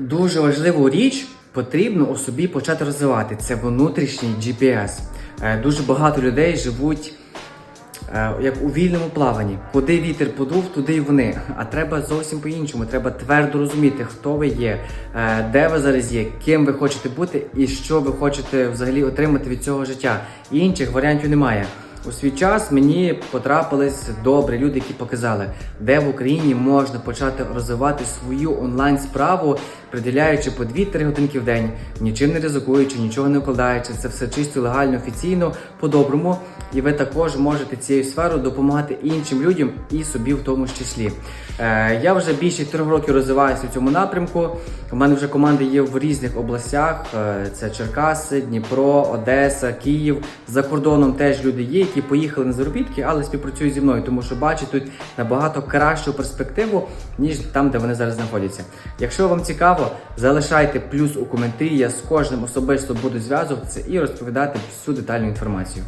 Дуже важливу річ потрібно у собі почати розвивати. Це внутрішній GPS. Е, Дуже багато людей живуть е, як у вільному плаванні. Куди вітер подув, туди й вони. А треба зовсім по-іншому. Треба твердо розуміти, хто ви є, е, де ви зараз є, ким ви хочете бути і що ви хочете взагалі отримати від цього життя. Інших варіантів немає. У свій час мені потрапились добрі люди, які показали, де в Україні можна почати розвивати свою онлайн справу, приділяючи по 2-3 годинки в день, нічим не ризикуючи, нічого не вкладаючи. Це все чисто легально, офіційно, по-доброму. І ви також можете цією сферою допомагати іншим людям і собі в тому числі. Е, я вже більше трьох років розвиваюся в цьому напрямку. У мене вже команди є в різних областях: Е, це Черкаси, Дніпро, Одеса, Київ. За кордоном теж люди є, які поїхали на заробітки, але співпрацюють зі мною, тому що бачать тут набагато кращу перспективу, ніж там, де вони зараз знаходяться. Якщо вам цікаво, залишайте плюс у коментарі. Я з кожним особисто буду зв'язуватися і розповідати всю детальну інформацію.